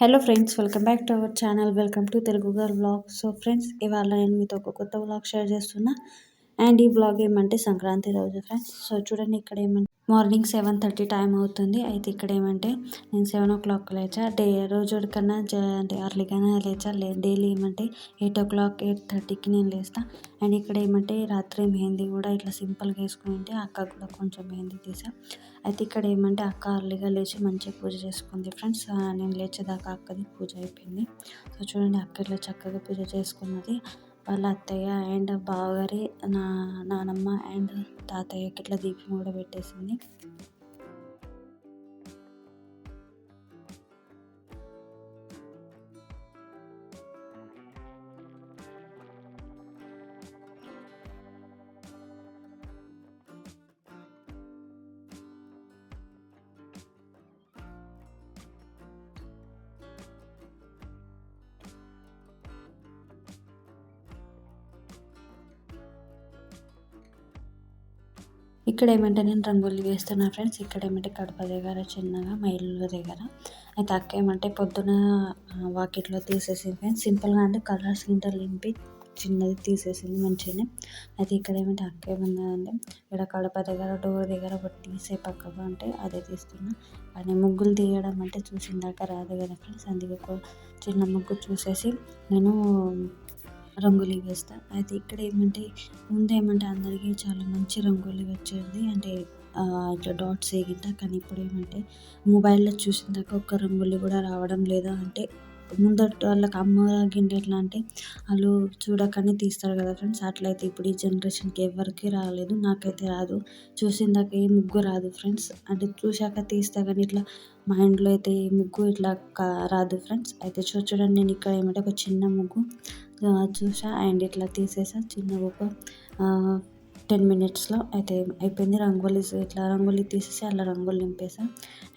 Hello friends welcome back to our channel welcome to Telugu girl blog so friends ఇవాళ నేను మీతో ఒక కొత్త వ్లాగ్ షేర్ చేస్తున్నా. అండ్ ఈ బ్లాగ్ ఏమంటే సంక్రాంతి రోజు ఫ్రెండ్స్ సో చూడండి ఇక్కడ ఏమంటే మార్నింగ్ సెవెన్ థర్టీ టైం అవుతుంది. అయితే ఇక్కడ ఏమంటే నేను సెవెన్ ఓ క్లాక్ లేచా. డే రోజు కన్నా అంటే అర్లీగానే లేచా. లే డైలీ ఏమంటే ఎయిట్ ఓ క్లాక్ ఎయిట్ థర్టీకి నేను లేస్తా. అండ్ ఇక్కడ ఏమంటే రాత్రి మెహందీ కూడా ఇట్లా సింపుల్గా వేసుకుని ఉంటే అక్క కూడా కొంచెం మెహందీ తీసా. అయితే ఇక్కడ ఏమంటే అక్క అర్లీగా లేచి మంచిగా పూజ చేసుకుంది. ఫ్రెండ్స్ నేను లేచేదాకా అక్కది పూజ అయిపోయింది. సో చూడండి అక్క ఇట్లా చక్కగా పూజ చేసుకున్నది. వాళ్ళ అత్తయ్య అండ్ బావగారి నా నానమ్మ అండ్ తాతయ్యకి ఇట్లా దీపం కూడా పెట్టేసింది. ఇక్కడ ఏమంటే నేను రంగోలీ వేస్తున్నా ఫ్రెండ్స్. ఇక్కడ ఏమంటే కడప దగ్గర చిన్నగా మైలు దగ్గర. అయితే అక్క ఏమంటే పొద్దున వాకిట్లో తీసేసింది ఫ్రెండ్స్. సింపుల్గా అంటే కలర్స్ గింటలు నింపి చిన్నది తీసేసింది మంచిగానే. అయితే ఇక్కడ ఏమంటే అక్క ఏమన్నదంటే ఇక్కడ కడప దగ్గర డోర్ దగ్గర ఒకటి తీసే పక్కగా అంటే అదే తీస్తున్నా. కానీ ముగ్గులు తీయడం అంటే చూసిందాక రాదు కదా ఫ్రెండ్స్. అందుకే చిన్న ముగ్గు చూసేసి నేను రంగోలీ వేస్తాను అయితే ఇక్కడ ఏమంటే ముందు ఏమంటే అందరికీ చాలా మంచి రంగులు వచ్చేది. అంటే ఇట్లా డాట్స్ వేగిట కానీ ఇప్పుడు ఏమంటే మొబైల్లో చూసిన దాకా ఒక్క రంగులు కూడా రావడం లేదా అంటే ముందట వాళ్ళకి అమ్మ ఎట్లా అంటే వాళ్ళు చూడకనే తీస్తారు కదా ఫ్రెండ్స్ అట్లయితే ఇప్పుడు ఈ జనరేషన్కి ఎవరికి రాలేదు నాకైతే రాదు చూసిందాక ఏ ముగ్గు రాదు ఫ్రెండ్స్ అంటే చూశాక తీస్తా కానీ ఇట్లా మైండ్లో అయితే ఏ ముగ్గు ఇట్లా రాదు ఫ్రెండ్స్ అయితే చూడండి నేను ఇక్కడ ఏమంటే ఒక చిన్న ముగ్గు చూసా అండ్ ఇట్లా తీసేసా చిన్న ఒక టెన్ మినిట్స్లో అయితే అయిపోయింది. రంగోలీ ఇట్లా రంగోలీ తీసేసి అలా రంగోలీ నింపేసా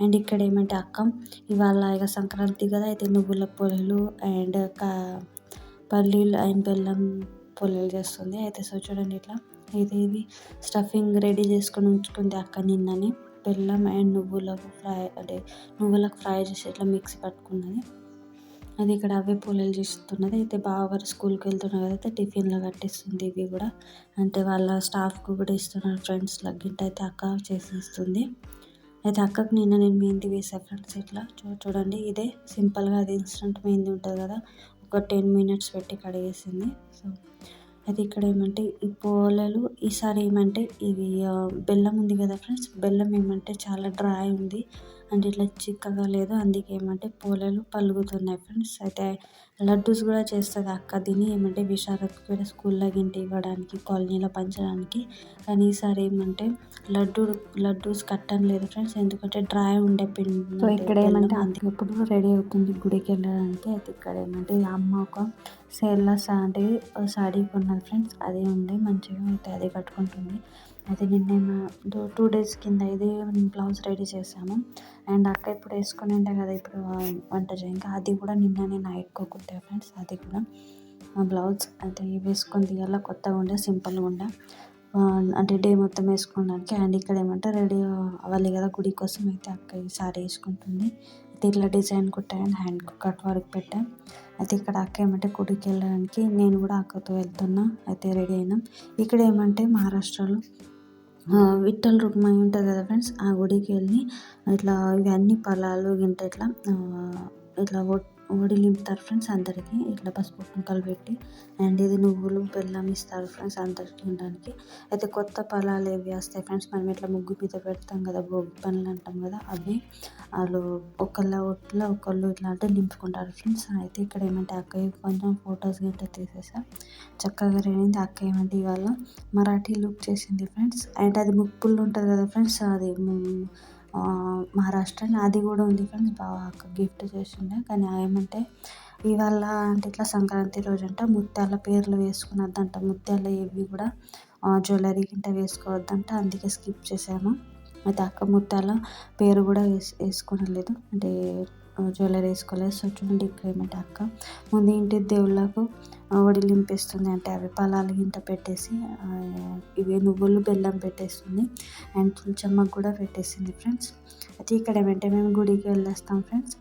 అండ్ ఇక్కడ ఏమంటే అక్క ఇవాళ ఇక సంక్రాంతి కదా అయితే నువ్వుల పొలలు అండ్ కా పల్లీలు అండ్ బెల్లం పొలలు చేస్తుంది. అయితే సో చూడండి ఇట్లా ఇది ఇది స్టఫింగ్ రెడీ చేసుకొని ఉంచుకుంది అక్క నిన్నని. బెల్లం అండ్ నువ్వులకు ఫ్రై అంటే నువ్వులకు ఫ్రై చేసి ఇట్లా మిక్సీ పట్టుకున్నది. అది ఇక్కడ అవే పూలలు చేస్తున్నది. అయితే బావగారు స్కూల్కి వెళ్తున్నారు అయితే టిఫిన్లో కట్టిస్తుంది ఇవి కూడా. అంటే వాళ్ళ స్టాఫ్కి కూడా ఇస్తున్నారు ఫ్రెండ్స్ లగ్గింట అయితే అక్క చేసిస్తుంది అయితే అక్కకు నిన్న నేను మెహందీ వేసాను ఫ్రెండ్స్ ఇట్లా. చూ చూడండి ఇదే సింపుల్గా అది ఇన్స్టెంట్ మెహందీ ఉంటుంది కదా. ఒక టెన్ మినిట్స్ పెట్టి కడిగేసింది. సో అది ఇక్కడ ఏమంటే ఈ పూలలు ఈసారి ఏమంటే ఇది బెల్లం ఉంది కదా ఫ్రెండ్స్ బెల్లం ఏమంటే చాలా డ్రై ఉంది. అంటే ఇట్లా చిక్కగా లేదు అందుకే ఏమంటే పూలలు పలుగుతున్నాయి ఫ్రెండ్స్. అయితే లడ్డూస్ కూడా చేస్తుంది అక్క. దీన్ని ఏమంటే విశాఖకు కూడా స్కూల్లో గింటి ఇవ్వడానికి కాలనీలో పంచడానికి కానీ ఈసారి ఏమంటే లడ్డు లడ్డూస్ కట్టడం లేదు ఫ్రెండ్స్. ఎందుకంటే డ్రై ఉండే పిండి సో ఇక్కడ ఏమంటే అందుకే ఇప్పుడు రెడీ అవుతుంది గుడికి వెళ్ళడానికి. అయితే ఇక్కడ ఏమంటే అమ్మ ఒక సేల్లా అంటే సాడీ కొన్నది ఫ్రెండ్స్. అదే ఉంది మంచిగా అయితే అదే కట్టుకుంటుంది. అయితే నిన్న టూ డేస్ కింద ఇదే బ్లౌజ్ రెడీ చేశాము. అండ్ అక్క ఇప్పుడు వేసుకొని ఉండే కదా ఇప్పుడు వంట ఇంకా అది కూడా నిన్ననే నైట్కి ఉంటాయి ఫ్రెండ్స్ అది కూడా. బ్లౌజ్ అయితే వేసుకొని తీయాల కొత్తగా ఉండే సింపుల్గా ఉండే. అంటే డే మొత్తం వేసుకోవడానికి అండ్ ఇక్కడ ఏమంటే రెడీ అవ్వాలి కదా గుడి కోసం అయితే అక్క ఈ సారీ వేసుకుంటుంది. అయితే ఇట్లా డిజైన్ కుట్టాను హ్యాండ్ కట్ వర్క్ పెట్టాను అయితే ఇక్కడ అక్క ఏమంటే గుడికి వెళ్ళడానికి నేను కూడా అక్కతో వెళ్తున్నా. అయితే రెడీ అయినాం. ఇక్కడ ఏమంటే మహారాష్ట్రలో విట్టల రుక్మాయి ఉంటుంది కదా ఫ్రెండ్స్ ఆ గుడికి వెళ్ళి ఇట్లా ఇవన్నీ ఫలాలు గింట ఇట్లా ఇట్లా నింపుతారు ఫ్రెండ్స్ అందరికీ. ఇట్లా పసుపు కుంకాలు పెట్టి అండ్ ఇది నువ్వులు బెల్లం ఇస్తారు ఫ్రెండ్స్ అందరికి తినడానికి. అయితే కొత్త ఫలాలు ఏవి వస్తాయి ఫ్రెండ్స్? మనం ఇట్లా ముగ్గు మీద పెడతాం కదా భోగి పనులు అంటాం కదా అవి. వాళ్ళు ఒకళ్ళ ఒట్లో ఒకళ్ళు ఇట్లా అంటే నింపుకుంటారు ఫ్రెండ్స్. అయితే ఇక్కడ ఏమంటే అక్కయ్య కొంచెం ఫొటోస్ గంట తీసేసా. చక్కగా రెడీ అక్క ఏమంటే ఇవాళ మరాఠీ లుక్ చేసింది ఫ్రెండ్స్. అండ్ అది ముప్పుల్లో ఉంటుంది కదా ఫ్రెండ్స్ అది మహారాష్ట్ర అది కూడా ఉంది కానీ బాగా అక్క గిఫ్ట్ చేసిండే. కానీ ఏమంటే ఇవాళ అంటే ఇట్లా సంక్రాంతి రోజు అంట ముత్యాల పేర్లు వేసుకున్నదంట ముత్యాలు ఏవి కూడా జ్యువెలరీ కింద వేసుకోవద్దంట. అందుకే స్కిప్ చేసాము. అయితే అక్క ముత్యాల పేరు కూడా వేసు వేసుకోనలేదు. అంటే జ్యువెలరీ వేసుకోలేదు సో చూడండి ఇక్కడ ఏమంటే అక్క ముందు ఇంటి దేవుళ్ళకు వడిలింపేస్తుంది అంటే అవి పలాలు గింట పెట్టేసి ఇవి నువ్వులు బెల్లం పెట్టేస్తుంది. అండ్ తులచమ్మకు కూడా పెట్టేసింది ఫ్రెండ్స్. అయితే ఇక్కడ ఏమంటే మేము గుడికి వెళ్ళేస్తాం ఫ్రెండ్స్.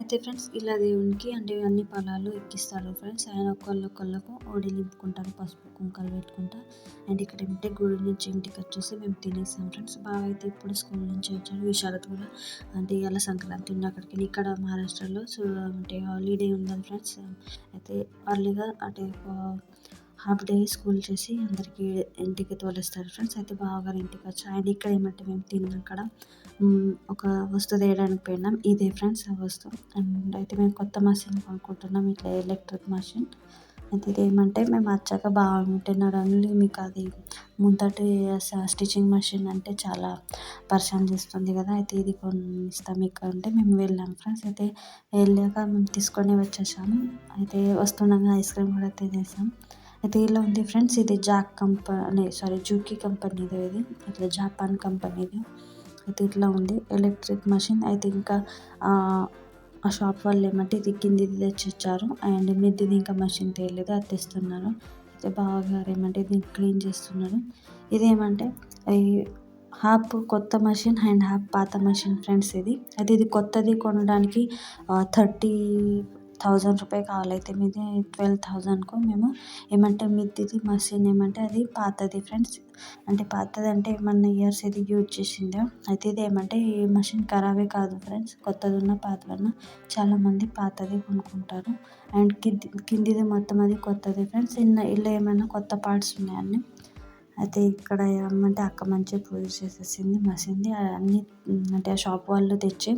అయితే ఫ్రెండ్స్ ఇలా దేవునికి అంటే అన్ని పొలాలు ఎక్కిస్తారు ఫ్రెండ్స్. ఆయన ఒకళ్ళొకళ్ళకు ఓడి నింపుకుంటారు పసుపు కుంకాలు పెట్టుకుంటా. అండ్ ఇక్కడ ఏమిటంటే గుడి నుంచి ఇంటికి వచ్చేసి మేము తినేసాం ఫ్రెండ్స్. బాగా అయితే ఇప్పుడు స్కూల్ నుంచి వచ్చాడు విశారత్ కూడా అంటే ఇవాళ సంక్రాంతి ఉంది అక్కడికి వెళ్ళి ఇక్కడ మహారాష్ట్రలో సో అంటే హాలిడే ఉందని ఫ్రెండ్స్. అయితే అర్లీగా అంటే హాఫ్ డే స్కూల్ చేసి అందరికీ ఇంటికి తోలేస్తారు ఫ్రెండ్స్. అయితే బాగా ఇంటికి వచ్చి అండ్ ఇక్కడ ఏమంటే మేము తిన్నాం అక్కడ ఒక వస్తువు తేయడానికి పోయినాం. ఇదే ఫ్రెండ్స్ ఆ వస్తువు. అండ్ అయితే మేము కొత్త మషిన్ కొనుక్కుంటున్నాం ఇట్లా ఎలక్ట్రిక్ మషిన్ అయితే ఇది ఏమంటే మేము వచ్చాక బాగుంటే ఓన్లీ మీకు అది ముందటి స్టిచ్చింగ్ మషిన్ అంటే చాలా పరిచయం చేస్తుంది కదా. అయితే ఇది కొనిస్తాం మీకు అంటే మేము వెళ్ళాం ఫ్రెండ్స్. అయితే వెళ్ళాక మేము తీసుకొని వచ్చేసాము. అయితే వస్తుండగా ఐస్ క్రీమ్ కూడా తినేసాం. అయితే ఇలా ఉంది ఫ్రెండ్స్. ఇది జాక్ కంపెనీ సారీ జూకీ కంపెనీది ఇది. ఇట్లా జాపాన్ కంపెనీది. అయితే ఇట్లా ఉంది. Electric machine. అయితే ఇంకా ఆ షాప్ వాళ్ళు ఏమంటే ఇది కిందిది తెచ్చి ఇచ్చారు అండ్ మిద్దిది ఇంకా మషిన్ తేలేదు. అది తెస్తున్నారు. అయితే బావగారు ఏమంటే దీన్ని క్లీన్ చేస్తున్నారు. ఇదేమంటే ఈ కొత్త మషిన్ అండ్ హాప్ పాత మషిన్ ఫ్రెండ్స్ ఇది. అయితే ఇది కొత్తది కొనడానికి థర్టీ థౌజండ్ రూపాయి కావాలైతే మీది ట్వెల్వ్ థౌజండ్కు మేము ఏమంటే మిద్దిది మషిన్ ఏమంటే అది పాతది ఫ్రెండ్స్. అంటే పాతది అంటే ఏమన్నా ఇయర్స్ ఇది యూజ్ చేసిందో అయితే ఇది ఏమంటే ఈ మషిన్ ఖరాబే కాదు ఫ్రెండ్స్. కొత్తది ఉన్న పాతది ఉన్న చాలామంది పాతది కొనుక్కుంటారు. అండ్ కింది కిందిది మొత్తం అది కొత్తది ఫ్రెండ్స్. ఇన్న ఇలా ఏమైనా కొత్త పార్ట్స్ ఉన్నాయని. అయితే ఇక్కడ ఏమంటే అక్క మంచిగా పూజ చేసేసింది మసింది. అన్నీ అంటే ఆ షాప్ వాళ్ళు తెచ్చి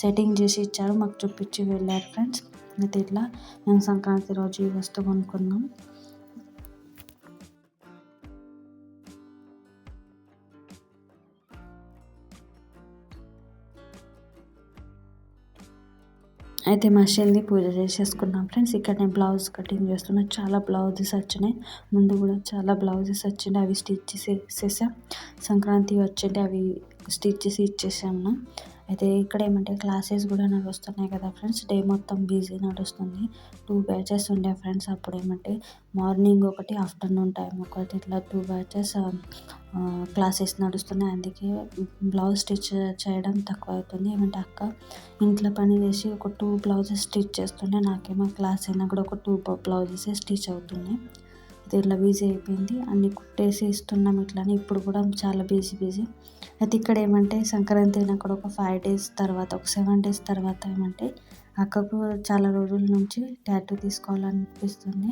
సెట్టింగ్ చేసి ఇచ్చారు. మాకు చూపించి వెళ్ళారు ఫ్రెండ్స్. అయితే ఇట్లా మేము సంక్రాంతి రోజు ఈ వస్తువు కొనుక్కున్నాం. అయితే మషిన్ది పూజ చేసేసుకున్నాం. ఫ్రెండ్స్ ఇక్కడ నేను బ్లౌజ్ కటింగ్ చేస్తున్నా. చాలా బ్లౌజెస్ వచ్చినాయి. ముందు కూడా చాలా బ్లౌజెస్ వచ్చినాయి అవి స్టిచ్ చేసేసాం సంక్రాంతి వచ్చింటే అవి స్టిచ్ చేసి ఇచ్చేసాము అయితే ఇక్కడ ఏమంటే క్లాసెస్ కూడా నడుస్తున్నాయి కదా ఫ్రెండ్స్. డే మొత్తం బిజీ నడుస్తుంది. టూ బ్యాచెస్ ఉండే ఫ్రెండ్స్ అప్పుడు ఏమంటే మార్నింగ్ ఒకటి ఆఫ్టర్నూన్ టైం ఒకటి ఇట్లా టూ బ్యాచెస్ క్లాసెస్ నడుస్తున్నాయి. అందుకే బ్లౌజ్ స్టిచ్ చేయడం తక్కువ అవుతుంది. ఏమంటే అక్క ఇంట్లో పని చేసి ఒక టూ బ్లౌజెస్ స్టిచ్ చేస్తుండే నాకేమో క్లాస్ అయినా కూడా ఒక టూ బ్లౌజెస్ స్టిచ్ అవుతున్నాయి ఇట్లా బిజీ అయిపోయింది. అన్ని కుట్టేసి ఇస్తున్నాం ఇట్లానే. ఇప్పుడు కూడా చాలా బిజీ బిజీ అయితే ఇక్కడ ఏమంటే సంక్రాంతి అయినక్కడ ఒక ఫైవ్ డేస్ తర్వాత ఒక సెవెన్ డేస్ తర్వాత ఏమంటే అక్కకు చాలా రోజుల నుంచి ట్యాటూ తీసుకోవాలనిపిస్తుంది.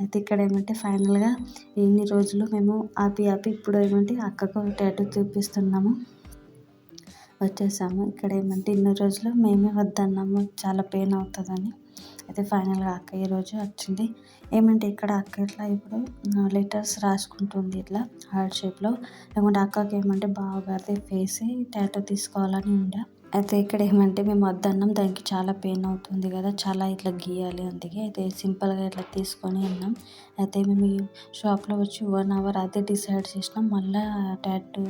అయితే ఇక్కడ ఏమంటే ఫైనల్గా ఎన్ని రోజులు మేము ఆపి ఆపి ఇప్పుడు ఏమంటే అక్కకు ట్యాటూ చూపిస్తున్నాము. వచ్చేసాము. ఇక్కడ ఏమంటే ఇన్ని రోజులు మేమే వద్దన్నాము. చాలా పెయిన్ అవుతుందని. అయితే ఫైనల్గా అక్క ఈరోజు వచ్చింది. ఏమంటే ఇక్కడ అక్క ఇట్లా ఇప్పుడు లెటర్స్ రాసుకుంటుంది ఇట్లా హార్ట్ షేప్లో. లేకుంటే అక్కకి ఏమంటే బావగారిది ఫేస్ టాటూ తీసుకోవాలని ఉండే. అయితే ఇక్కడ ఏమంటే మేము వద్దన్నాం దానికి చాలా పెయిన్ అవుతుంది కదా చాలా ఇట్లా గీయాలి అందుకే అయితే సింపుల్గా ఇట్లా తీసుకొని అన్నాం. అయితే మేము ఈ షాప్లో వచ్చి వన్ అవర్ అదే డిసైడ్ చేసినాం. మళ్ళీ టాటూ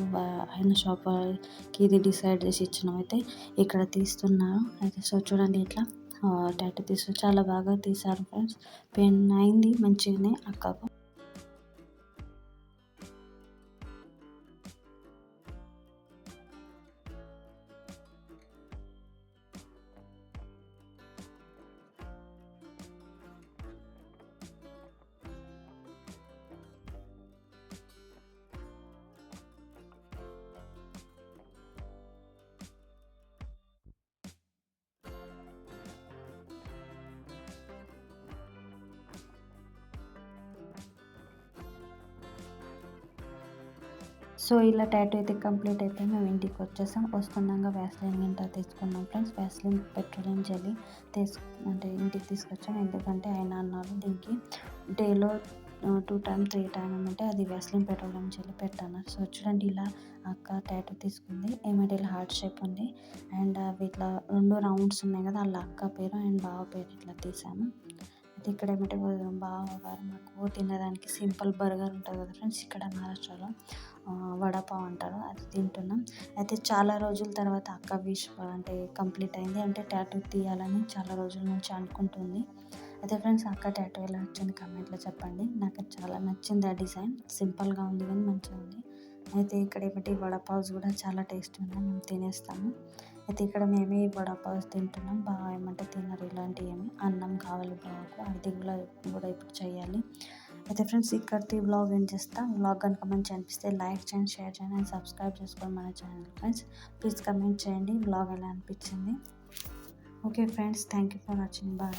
ఆయన షాప్కి ఇది డిసైడ్ చేసి ఇచ్చినాం. అయితే ఇక్కడ తీస్తున్నారు అయితే సో చూడండి ఇట్లా. టైట్ తీసు. చాలా బాగా తీశారు ఫ్రెండ్స్. పెయిన్ అయింది మంచిగానే అక్కకు. సో ఇలా టాటూ అయితే కంప్లీట్ అయితే మేము ఇంటికి వచ్చేసాం. వస్తుండగా వ్యాస్లిన్ గింట తీసుకున్నాం ఫ్రెండ్స్. వ్యాస్లిన్ పెట్రోలియం జెల్లీ తీసు అంటే ఇంటికి తీసుకొచ్చాం. ఎందుకంటే ఆయన అన్నారు దీనికి డేలో టూ టైమ్ త్రీ టైమ్ అంటే అది వ్యాస్లిన్ పెట్రోలియం జెల్లీ పెట్టాను సో చూడండి ఇలా అక్క టాటూ తీసుకుంది. ఏమంటే ఇలా హార్ట్ షేప్ ఉంది. అండ్ అవి ఇట్లా రెండు రౌండ్స్ ఉన్నాయి కదా వాళ్ళ అక్క పేరు అండ్ బావ పేరు ఇట్లా తీసాము. ఇక్కడ ఏమంటే బావ గారు మాకు తినడానికి సింపుల్ బర్గర్ ఉంటుంది కదా ఫ్రెండ్స్ ఇక్కడ మహారాష్ట్రలో. వడపావ్ అంటారు అది తింటున్నాం. అయితే చాలా రోజుల తర్వాత అక్క విష్ అంటే కంప్లీట్ అయింది. అంటే ట్యాటూ తీయాలని చాలా రోజుల నుంచి అనుకుంటుంది. అయితే ఫ్రెండ్స్ అక్క ట్యాటూ ఎలా వచ్చింది కమెంట్లో చెప్పండి. నాకు చాలా నచ్చింది ఆ డిజైన్. సింపుల్గా ఉంది కానీ మంచిగా ఉంది. అయితే ఇక్కడ ఏమిటి వడపావ్స్ కూడా చాలా టేస్ట్ ఉన్నాయి. మేము తినేస్తాము. అయితే ఇక్కడ మేమే వడపావ్ తింటున్నాం. బాగా ఏమంటే తినరు ఇలాంటివి ఏమి. అన్నం కావాలి బాగా అది కూడా కూడా ఇప్పుడు చేయాలి. అయితే ఫ్రెండ్స్ ఇక్కడికి వ్లాగ్ ఏం చేస్తా. వ్లాగ్ కనుక మంచి అనిపిస్తే లైక్ చేయండి షేర్ చేయండి అండ్ సబ్స్క్రైబ్ చేసుకోండి మన ఛానల్ ఫ్రెండ్స్. ప్లీజ్ కమెంట్ చేయండి. బ్లాగ్ ఎలా అనిపించింది? Okay friends thank you for watching bye